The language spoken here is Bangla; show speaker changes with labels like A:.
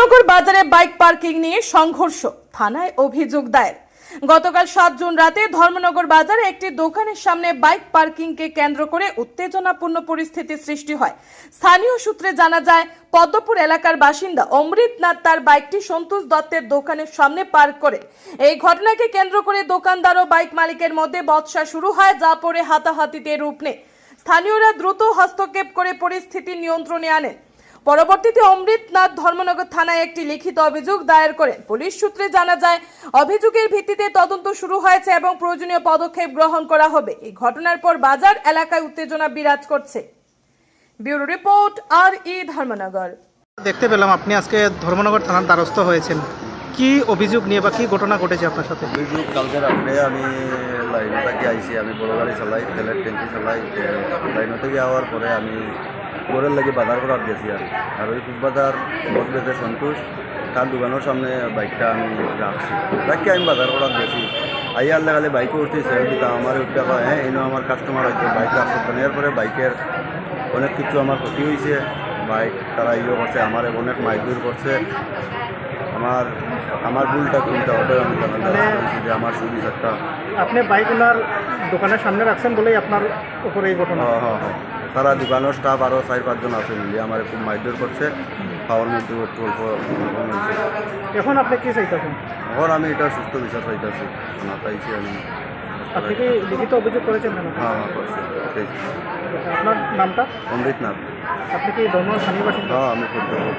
A: ধর্মনগর বাজারে বাইক পার্কিং নিয়ে সংঘর্ষ, থানায় অভিযোগ দায়ের। গতকাল সাত জুন রাতে ধর্মনগর বাজারে একটি দোকানের সামনে বাইক পার্কিংকে কেন্দ্র করে উত্তেজনাপূর্ণ পরিস্থিতি সৃষ্টি হয়। স্থানীয় সূত্রে জানা যায়, পদ্মপুর এলাকার বাসিন্দা অমৃতনাথ তার বাইকটি সন্তোষ দত্তের দোকানের সামনে পার্ক করে। এই ঘটনাকে কেন্দ্র করে দোকানদার ও বাইক মালিকের মধ্যে বচসা শুরু হয়, যা পরে হাতাহাতিতে রূপ নেয়। স্থানীয়রা দ্রুত হস্তক্ষেপ করে পরিস্থিতি নিয়ন্ত্রণে আনেন। পরবর্তীতে অমৃতনাথ ধর্মনগর থানায় একটি লিখিত অভিযোগ দায়ের করেন পুলিশ সূত্রে জানা যায় অভিযোগের ভিত্তিতে তদন্ত শুরু হয়েছে এবং প্রয়োজনীয় পদক্ষেপ গ্রহণ করা হবে। এই ঘটনার পর বাজার এলাকায় উত্তেজনা বিরাজ করছে। ব্যুরো রিপোর্ট আর ই ধর্মনগর।
B: দেখতে পেলাম আপনি আজকে ধর্মনগর থানার দ্বারস্থ হয়েছেন। কি অভিযোগ নিয়ে বা কি ঘটনা ঘটেছে আপনার সাথে?
C: অভিযোগ কালকে রাত্রে আমি লাইন থেকে আইসি আমি বড় গাড়ি চালাই তেলের ট্যাঙ্কি চালাই লাইন থেকে যাওয়ার পরে আমি ঘরের লাগে বাজার করার গেছি আর। আর ওই বাজার বসবেতে সন্তোষ তার দোকানের সামনে বাইকটা আমি রাখছি। রাখি আমি বাজার করার গেছি আইয়ার লাগালে বাইকে উঠছি সেল দিতাম আমার উঠতে কয় হ্যাঁ এনে আমার কাস্টমার হয়েছে বাইক রাখছে। এরপরে বাইকের অনেক কিছু আমার ক্ষতি হয়েছে বাইক তারা ইয়ে করছে আমার অনেক মাইদুর করছে। আমার আমার ভুলটা কোনটা হবে আমি যে আমার সুবিধা একটা
B: আপনি বাইক ওনার দোকানের সামনে রাখছেন বলেই আপনার উপরে এই ঘটনা।
C: হ্যাঁ হ্যাঁ হ্যাঁ। তারা দোকানের স্টাফ আরও চার পাঁচজন আছে মিলি আমার খুব মাইদুর করছে। খাওয়ার মধ্যে অল্প
B: এখন আপনি কি চাইতেছেন?
C: এখন আমি এটা সুস্থ বিচার চাইতেছি। না চাইছি আমি।
B: আপনি কি লিখিত অভিযোগ করেছেন
C: হ্যাঁ হ্যাঁ করছি
B: আপনার নামটা?
C: অমৃতনাথ
B: আপনি কি ধর্ম স্থানীয় বাসিন্দা?
C: হ্যাঁ আমি
B: ধন্যবাদ।